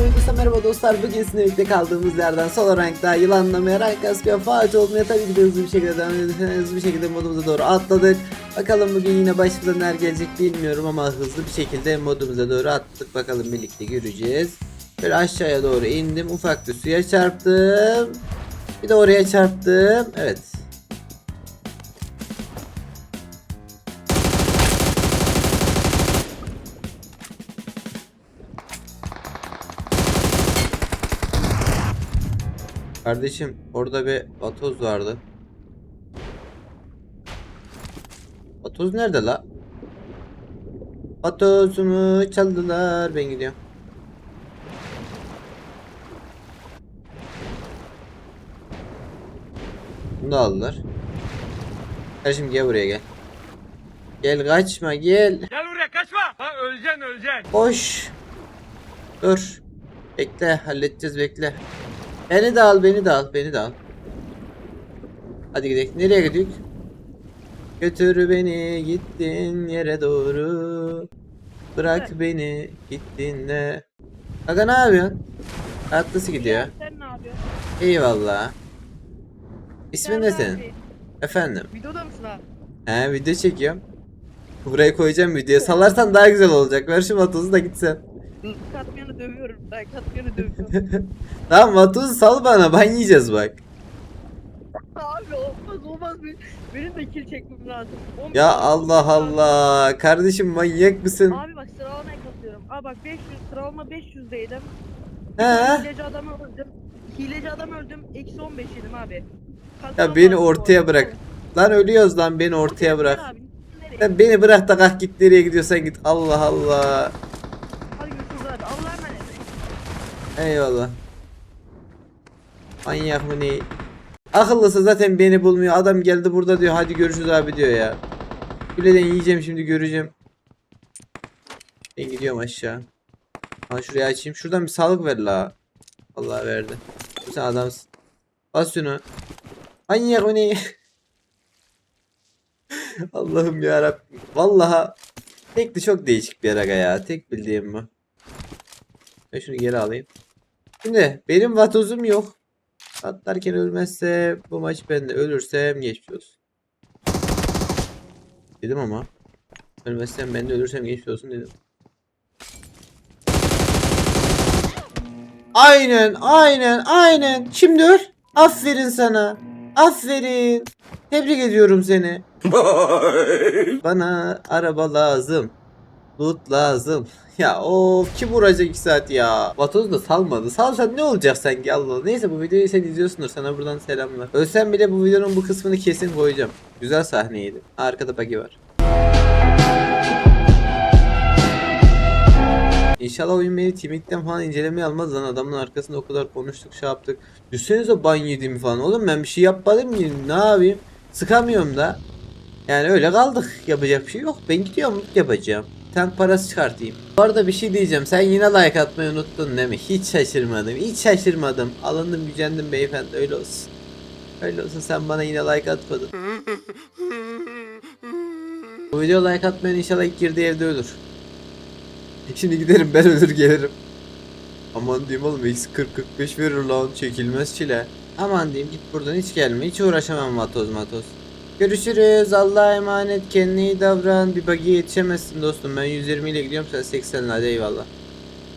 Herkese merhaba dostlar. Bugün sizinle birlikte kaldığımız yerden solo rankta yılanlamaya, rank kasmaya, faal olmaya tabii ki de hızlı bir şekilde devam. Hızlı bir şekilde modumuza doğru atladık. Bakalım bugün yine başımıza neler gelecek bilmiyorum ama hızlı bir şekilde modumuza doğru attık. Bakalım birlikte göreceğiz. Böyle aşağıya doğru indim. Ufak bir suya çarptım. Bir de oraya çarptım. Evet. Kardeşim orada bir vatoz vardı. Vatoz nerede la? Vatozumu çaldılar. Ben gidiyorum. Bunu da aldılar. Kardeşim gel buraya gel. Gel kaçma gel. Gel buraya kaçma. Ha öleceksin öleceksin. Koş. Dur. Bekle halledeceğiz bekle. Beni de al beni de al beni de al. Hadi gidelim. Nereye gidiyoruz? Götür beni gittin yere doğru. Bırak beni gittiğinde. Aga ne yapıyorsun? Hayat nasıl gidiyor? Sen ne yapıyorsun? Eyvallah. İsmin ne Sen senin? abi, Efendim. Videoda mısın abi? He video çekiyorum. Buraya koyacağım videoya. Salarsan daha güzel olacak. Ver şu vatozu da gitsen. Dövüyorum. Ben katmayanı dövüyorum. Tamam vatozu sal bana. Ben yiyeceğiz bak. abi olmaz olmaz. Benim, benim de kill çekmem lazım. On- Ya Allah Allah. Kardeşim manyak mısın? Abi bak sıralamaya katılıyorum. Abi bak 500 sıralama 500'deydim. He? Hileci adam öldüm. Hileci adam öldüm. Eksi 15 yedim abi. Ya beni ortaya bırak. Lan ölüyoruz lan beni ortaya bırak. Abi? Sen beni bırak da kalk git nereye gidiyorsan git. Allah Allah. Hadi görüşürüz abi. Allah'a emanet. Eyvallah. Manyak mı ne? Akıllısı zaten beni bulmuyor. Adam geldi burada diyor hadi görüşürüz abi diyor ya. Güleden yiyeceğim şimdi göreceğim. Ben gidiyorum aşağı. Ha şuraya açayım. Şuradan bir sağlık ver la. Allah verdi. Sen adamsın. Bas şunu. Manyak mı ne? Allah'ım ya Rabbim. Vallahi tekli çok değişik bir aga ya. Tek bildiğim bu. Ben şunu geri alayım. Şimdi benim vatozum yok. Atlarken ölmezse bu maç bende ölürsem geçmiş olsun. Dedim ama. Ölmezsem ben de ölürsem geçmiş olsun dedim. Aynen aynen aynen. Şimdi öl. Aferin sana. Aferin. Tebrik ediyorum seni. Bana araba lazım. Loot lazım. Ya o kim vuracak 2 saat ya. Vatoz da salmadı. Salsan ne olacak sanki Allah. Neyse bu videoyu sen izliyorsundur. Sana buradan selamlar. Ölsem bile bu videonun bu kısmını kesin koyacağım. Güzel sahneydi. Arkada bagi var. İnşallah oyun beni timikten falan incelemeye almaz lan adamın arkasında o kadar konuştuk şey yaptık. Düşünsenize ban yediğimi falan oğlum ben bir şey yapmadım ki ne yapayım sıkamıyorum da. Yani öyle kaldık yapacak bir şey yok ben gidiyorum yapacağım. Tank parası çıkartayım. Bu arada bir şey diyeceğim sen yine like atmayı unuttun değil mi? Hiç şaşırmadım hiç şaşırmadım. Alındım gücendim beyefendi öyle olsun. Öyle olsun sen bana yine like atmadın. Bu video like atmayan inşallah ilk girdiği evde ölür. Şimdi giderim ben ölür gelirim. Aman diyeyim oğlum eksi 40-45 verir lan çekilmez çile. Aman diyeyim git buradan hiç gelme hiç uğraşamam matoz matoz. Görüşürüz Allah'a emanet kendine iyi davran bir bagiye yetişemezsin dostum ben 120 ile gidiyorum sen 80 hadi eyvallah.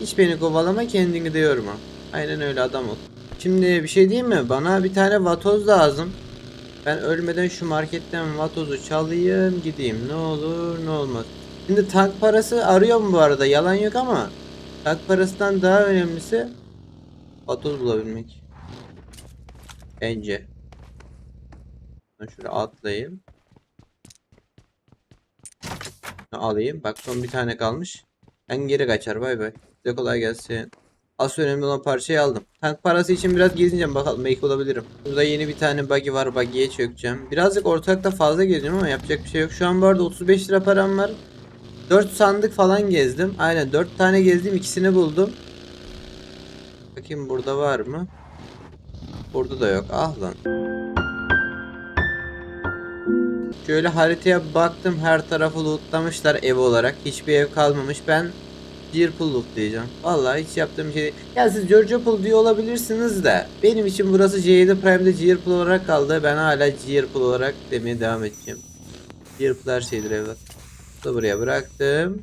Hiç beni kovalama kendini de yorma. Aynen öyle adam ol. Şimdi bir şey diyeyim mi bana bir tane vatoz lazım. Ben ölmeden şu marketten vatozu çalayım gideyim ne olur ne olmaz. Şimdi tank parası arıyorum bu arada yalan yok ama tank parasından daha önemlisi vatoz bulabilmek. Bence. Ben şöyle atlayayım. Alayım. Bak son bir tane kalmış. Ben geri kaçar bay bay. Size kolay gelsin. Asıl önemli olan parçayı aldım. Tank parası için biraz gezineceğim bakalım belki olabilirim. Burada yeni bir tane buggy var buggy'ye çökeceğim. Birazcık ortalıkta fazla geziyorum ama yapacak bir şey yok. Şu an bu arada 35 lira param var. 4 sandık falan gezdim. Aynen 4 tane gezdim ikisini buldum. Bakayım burada var mı? Burada da yok. Ah lan. Şöyle haritaya baktım her tarafı lootlamışlar ev olarak. Hiçbir ev kalmamış. Ben Gear Pool lootlayacağım. Vallahi hiç yaptığım şey. Ya siz Georgia Pool diyor olabilirsiniz de benim için burası C7 Prime'de Gear Pool olarak kaldı. Ben hala Gear Pool olarak demeye devam edeceğim. Gear Pool her şeydir evlat. Da buraya bıraktım.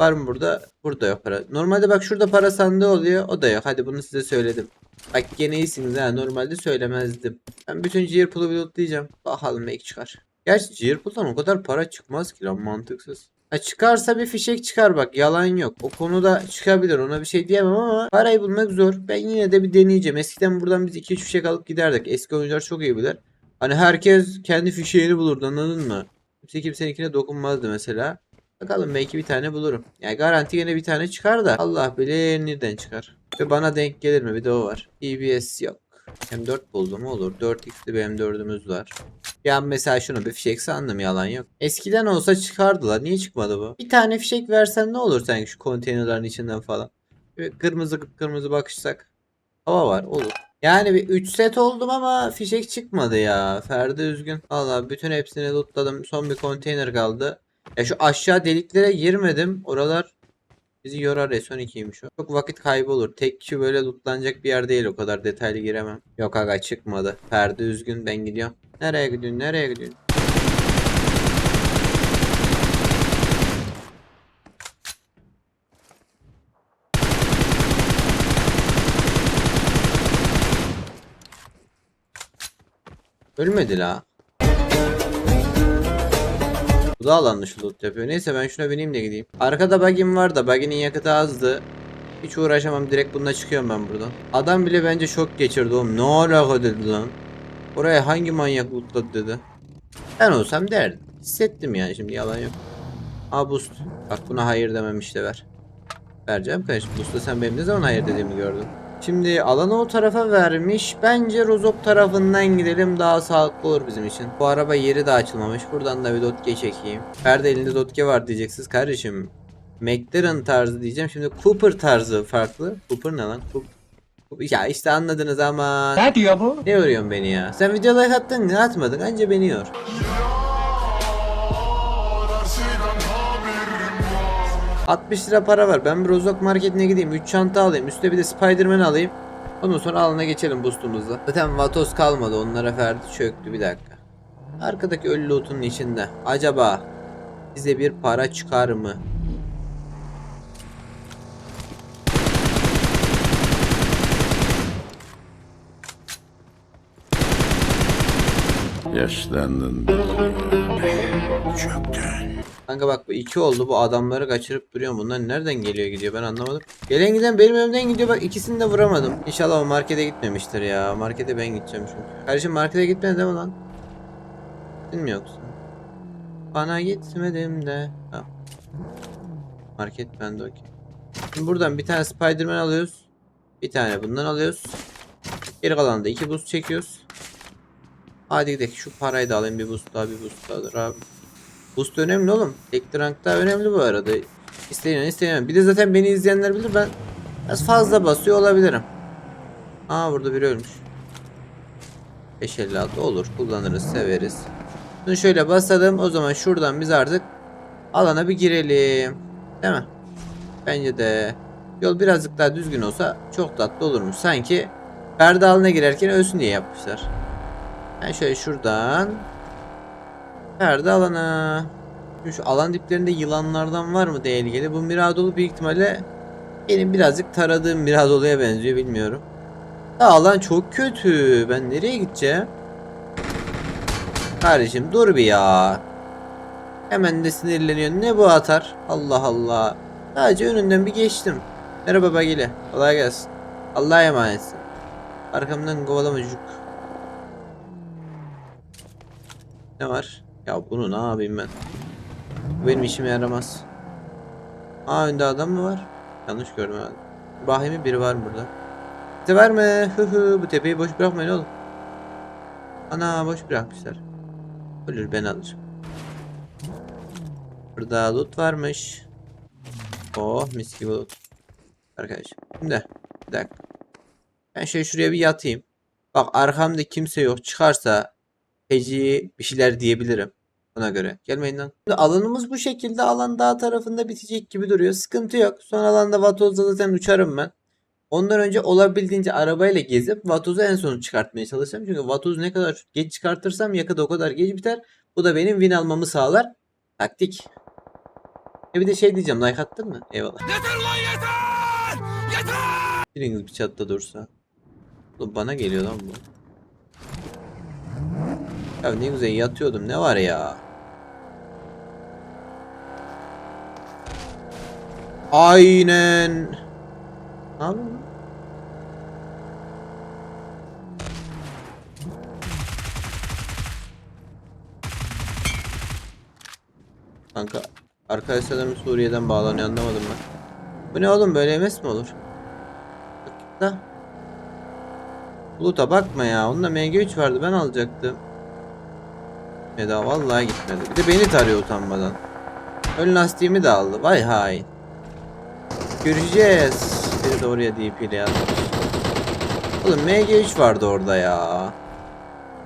Var mı burada? Burada yok para. Normalde bak şurada para sandığı oluyor. O da yok. Hadi bunu size söyledim. Bak gene iyisiniz ha. Normalde söylemezdim. Ben bütün Gear Pool'u bir lootlayacağım. Bakalım belki çıkar. Gerçi Pool'dan o kadar para çıkmaz ki lan mantıksız. Ha çıkarsa bir fişek çıkar bak yalan yok. O konuda çıkabilir ona bir şey diyemem ama parayı bulmak zor. Ben yine de bir deneyeceğim. Eskiden buradan biz 2-3 fişek alıp giderdik. Eski oyuncular çok iyi bilir. Hani herkes kendi fişeğini bulurdu anladın mı? Kimse kimseninkine dokunmazdı mesela. Bakalım belki bir tane bulurum. Yani garanti yine bir tane çıkar da Allah bilir nereden çıkar. Ve bana denk gelir mi bir de o var. EBS yok. M4 buldum olur. 4x'li bir M4'ümüz var. Ya mesela şunu bir fişek sandım yalan yok. Eskiden olsa çıkardılar. Niye çıkmadı bu? Bir tane fişek versen ne olur sanki şu konteynerlerin içinden falan. Böyle kırmızı kırmızı bakışsak. Hava var olur. Yani bir 3 set oldum ama fişek çıkmadı ya. Ferdi üzgün. Valla bütün hepsini lootladım. Son bir konteyner kaldı. Ya şu aşağı deliklere girmedim. Oralar bizi yorar S12'ymiş o. Çok vakit kaybı olur. Tek kişi böyle lootlanacak bir yer değil o kadar detaylı giremem. Yok aga çıkmadı. Ferdi üzgün ben gidiyorum. Nereye gidiyorsun? Nereye gidiyorsun? Ölmedi la. Bu da alan dışı loot yapıyor. Neyse ben şuna bineyim de gideyim. Arkada bug'im var da bug'inin yakıtı azdı. Hiç uğraşamam direkt bununla çıkıyorum ben buradan. Adam bile bence şok geçirdi oğlum. Ne alaka dedi lan. Oraya hangi manyak lootladı dedi. Ben olsam derdim. Hissettim yani şimdi yalan yok. Aa boost. Bak buna hayır dememiş de ver. Vereceğim kardeşim. Boost'ta sen benim ne zaman hayır dediğimi gördün. Şimdi alanı o tarafa vermiş. Bence Rozok tarafından gidelim daha sağlıklı olur bizim için. Bu araba yeri de açılmamış. Buradan da bir dotke çekeyim. Ferdi elinde dotke var diyeceksiniz kardeşim. McLaren tarzı diyeceğim. Şimdi Cooper tarzı farklı. Cooper ne lan? Cooper. Ya işte anladınız ama. Ne diyor bu? Ne yoruyorsun beni ya? Sen video like attın ne atmadın? Anca beni yor. 60 lira para var. Ben bir Rozok marketine gideyim. 3 çanta alayım. Üstte bir de Spiderman alayım. Ondan sonra alana geçelim boostumuzla. Zaten Vatos kalmadı. Onlara Ferdi çöktü. Bir dakika. Arkadaki ölü loot'un içinde. Acaba bize bir para çıkar mı? Yaşlandın. Çöktün. Kanka bak bu iki oldu. Bu adamları kaçırıp duruyor. Bunlar nereden geliyor gidiyor ben anlamadım. Gelen giden benim önümden gidiyor. Bak ikisini de vuramadım. İnşallah o markete gitmemiştir ya. Markete ben gideceğim çünkü. Kardeşim markete gitmedi değil mi lan? Gittin mi yoksa? Bana gitmedim de. Ha. Market bende okey. Şimdi buradan bir tane Spiderman alıyoruz. Bir tane bundan alıyoruz. Geri kalan da iki boost çekiyoruz. Hadi gidelim şu parayı da alayım bir boost daha bir boost daha abi. Boost önemli oğlum. Tek rank daha önemli bu arada. İsteyen isteyen. Bir de zaten beni izleyenler bilir ben biraz fazla basıyor olabilirim. Aa burada biri ölmüş. 556 olur. Kullanırız, severiz. Bunu şöyle basalım. O zaman şuradan biz artık alana bir girelim. Değil mi? Bence de yol birazcık daha düzgün olsa çok tatlı olurmuş. Sanki perde alına girerken ölsün diye yapmışlar. Ben şöyle şuradan Perde alana. Şu alan diplerinde yılanlardan var mı tehlikeli? Bu Miradolu büyük ihtimalle benim birazcık taradığım Miradolu'ya benziyor bilmiyorum. Ya çok kötü. Ben nereye gideceğim? Kardeşim dur bir ya. Hemen de sinirleniyor. Ne bu atar? Allah Allah. Sadece önünden bir geçtim. Merhaba Bagile. Kolay gelsin. Allah'a emanetsin. Arkamdan kovalama çocuk. Ne var? Ya bunu ne yapayım ben? Benim işime yaramaz. Aa önde adam mı var? Yanlış gördüm herhalde. Bahimi biri var burada. Sever mi? Hı hı bu tepeyi boş bırakmayın oğlum. Ana boş bırakmışlar. Ölür ben alırım. Burada loot varmış. Oh mis gibi loot. Arkadaşlar. Şimdi bir dakika. Ben şöyle şuraya bir yatayım. Bak arkamda kimse yok. Çıkarsa Feci bir şeyler diyebilirim. Ona göre. Gelmeyin lan. Şimdi alanımız bu şekilde. Alan dağ tarafında bitecek gibi duruyor. Sıkıntı yok. Son alanda Vatoz'da zaten uçarım ben. Ondan önce olabildiğince arabayla gezip Vatoz'u en son çıkartmaya çalışacağım. Çünkü Vatoz ne kadar geç çıkartırsam yakıt o kadar geç biter. Bu da benim win almamı sağlar. Taktik. E bir de şey diyeceğim. Like attın mı? Eyvallah. Yeter lan yeter! Yeter! Biriniz bir çatta dursa. Oğlum bana geliyor lan bu. Ya ne güzel yatıyordum. Ne var ya? Aynen. Lan? Kanka arkadaşlarım Suriye'den bağlanıyor anlamadım ben. Bu ne oğlum böyle MS mi olur? La. Bulut'a bakma ya. Onda MG3 vardı ben alacaktım. Eda vallahi gitmedi. Bir de beni tarıyor utanmadan. Ön lastiğimi de aldı. Vay hain. Göreceğiz. Biri de oraya DP ile yazmış. Oğlum MG3 vardı orada ya.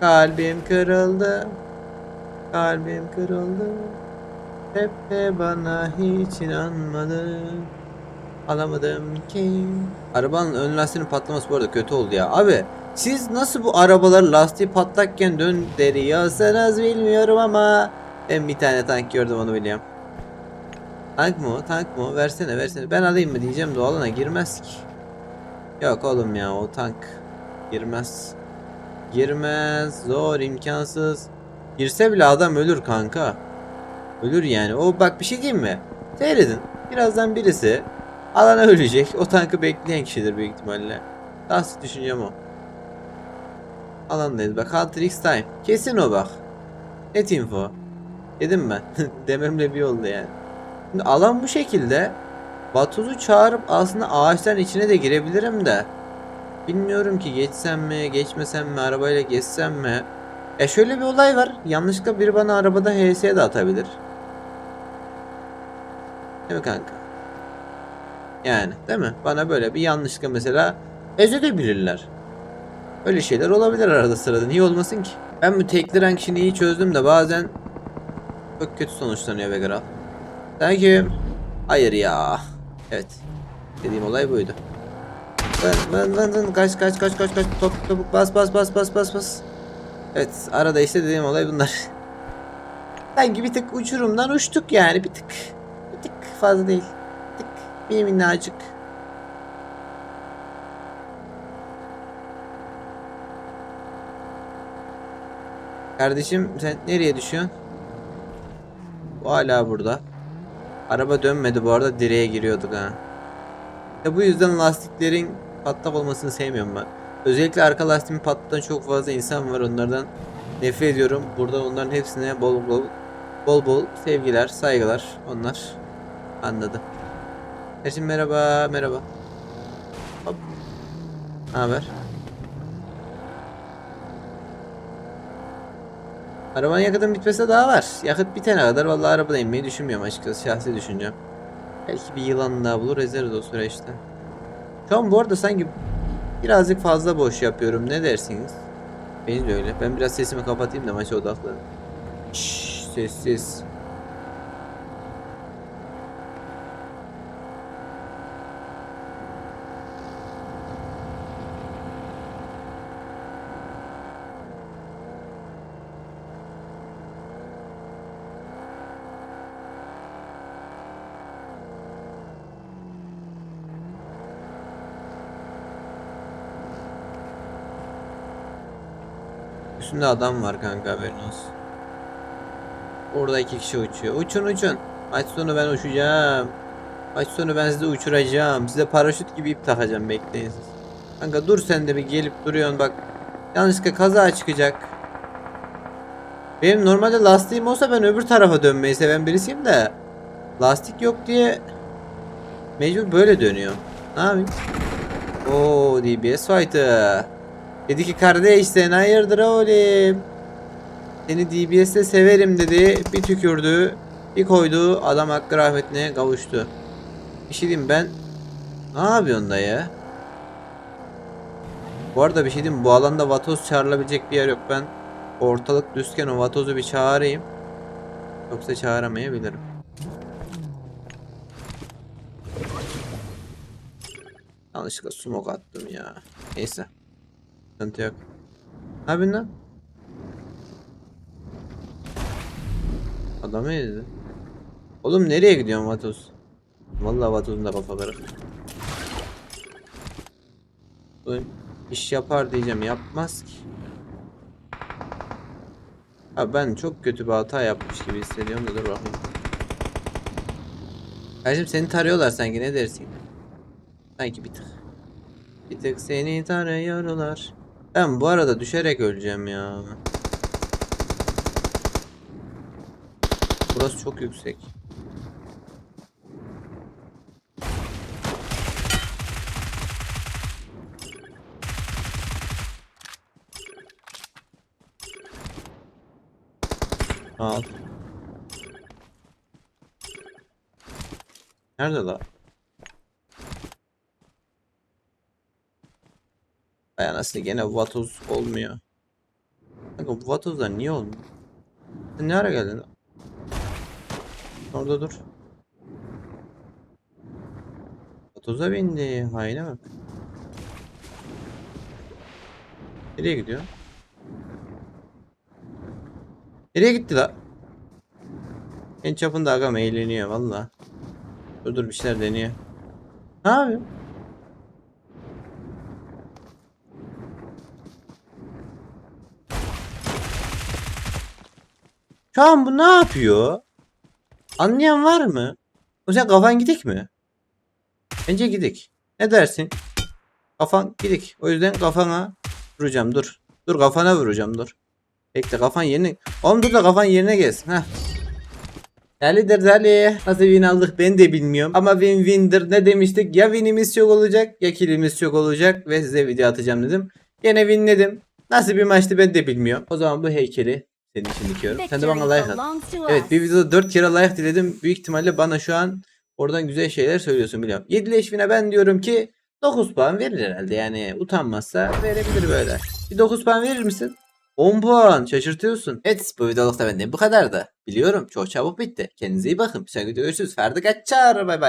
Kalbim kırıldı. Kalbim kırıldı. Hep bana hiç inanmadı. Alamadım ki. Arabanın ön lastiğinin patlaması bu arada kötü oldu ya. Abi siz nasıl bu arabalar lastiği patlakken döndürüyorsanız bilmiyorum ama ben bir tane tank gördüm onu biliyorum. Tank mı? Tank mı? Versene versene. Ben alayım mı diyeceğim de o alana girmez ki. Yok oğlum ya o tank girmez. Girmez. Zor imkansız. Girse bile adam ölür kanka. Ölür yani. O bak bir şey diyeyim mi? Seyredin. Birazdan birisi alana ölecek. O tankı bekleyen kişidir büyük ihtimalle. Nasıl düşüncem o. Alandayız bak. Hunter X Time. Kesin o bak. Net info. Dedim ben. Dememle bir oldu yani. Şimdi alan bu şekilde. Batuz'u çağırıp aslında ağaçların içine de girebilirim de. Bilmiyorum ki geçsem mi, geçmesem mi, arabayla geçsem mi? Ya şöyle bir olay var. Yanlışlıkla biri bana arabada HS de atabilir. Değil mi kanka? Yani değil mi? Bana böyle bir yanlışlıkla mesela ezebilirler. Öyle şeyler olabilir arada sırada. Niye olmasın ki? Ben bu tekli rank işini iyi çözdüm de bazen çok kötü sonuçlanıyor be kral. Thank you. Hayır ya. Evet. Dediğim olay buydu. Ben, ben, ben, ben, kaç kaç kaç kaç kaç top topuk bas bas bas bas bas bas. Evet arada işte dediğim olay bunlar. Sanki bir tık uçurumdan uçtuk yani bir tık. Bir tık fazla değil. Bir tık bir minnacık. Kardeşim sen nereye düşüyorsun? Bu hala burada. Araba dönmedi bu arada direğe giriyorduk ha. Ya bu yüzden lastiklerin patlak olmasını sevmiyorum ben. Özellikle arka lastiğimi patlatan çok fazla insan var onlardan nefret ediyorum. Burada onların hepsine bol bol bol bol sevgiler, saygılar onlar. Anladı. Kardeşim merhaba, merhaba. Hop. Ne haber? Arabanın yakıtın bitmese daha var. Yakıt bitene kadar vallahi arabada inmeyi düşünmüyorum açıkçası. Şahsi düşüncem. Belki bir yılan daha bulur ezeriz o süreçte. Şu an bu arada sanki birazcık fazla boş yapıyorum. Ne dersiniz? Benim de öyle. Ben biraz sesimi kapatayım da maça odaklanayım. Şşş sessiz. Üstünde adam var kanka haberin olsun. Orada iki kişi uçuyor. Uçun uçun. Maç sonu ben uçacağım. Maç sonu ben sizi uçuracağım. Size paraşüt gibi ip takacağım bekleyin siz. Kanka dur sen de bir gelip duruyorsun bak. Yanlışlıkla kaza çıkacak. Benim normalde lastiğim olsa ben öbür tarafa dönmeyi seven birisiyim de. Lastik yok diye mecbur böyle dönüyor. Ne yapayım? Oo DBS fighter. Dedi ki kardeş sen hayırdır oğlum. Seni DBS'de severim dedi. Bir tükürdü. Bir koydu. Adam hakkı rahmetine kavuştu. Bir şey diyeyim ben. Ne yapıyorsun da ya? Bu arada bir şey diyeyim? Bu alanda vatoz çağrılabilecek bir yer yok. Ben ortalık düzken o vatozu bir çağırayım. Yoksa çağıramayabilirim. Yanlışlıkla smoke attım ya. Neyse. Sıkıntı yok. Ne yapıyorsun lan? Oğlum nereye gidiyorsun Vatos? Vallahi Vatos'un da kafa. Bu iş yapar diyeceğim yapmaz ki. Ha ben çok kötü bir hata yapmış gibi hissediyorum da dur bakayım. Kardeşim seni tarıyorlar sanki ne dersin? Sanki bir tık. Bir tık seni tarıyorlar. Ben bu arada düşerek öleceğim ya. Burası çok yüksek. Al. Nerede la? Anasını gene vatoz olmuyor. Kanka bu vatozlar niye olmuyor? Sen ne ara geldin? Orada dur. Vatoza bindi. Hayne bak. Nereye gidiyor? Nereye gitti la? En çapında agam eğleniyor valla. Dur dur bir şeyler deniyor. Ne yapıyor? An bu ne yapıyor? Anlayan var mı? O sen kafan gidik mi? Bence gidik. Ne dersin? Kafan gidik. O yüzden kafana vuracağım dur. Dur kafana vuracağım dur. Bekle kafan yerine. Oğlum dur da kafan yerine gelsin. Heh. Delidir deli. Nasıl win aldık ben de bilmiyorum. Ama win win'dir ne demiştik? Ya winimiz çok olacak ya killimiz çok olacak. Ve size video atacağım dedim. Gene winledim. Nasıl bir maçtı ben de bilmiyorum. O zaman bu heykeli senin için dikiyorum. Sen de bana like at. Evet bir videoda 4 kere like diledim. Büyük ihtimalle bana şu an oradan güzel şeyler söylüyorsun biliyorum. 7 leşvine ben diyorum ki 9 puan verir herhalde. Yani utanmazsa verebilir böyle. Bir 9 puan verir misin? 10 puan şaşırtıyorsun. Evet bu videoluk da benden bu kadar da. Biliyorum çok çabuk bitti. Kendinize iyi bakın. Bir sonraki videoda görüşürüz. Ferdi kaçar. Bay bay.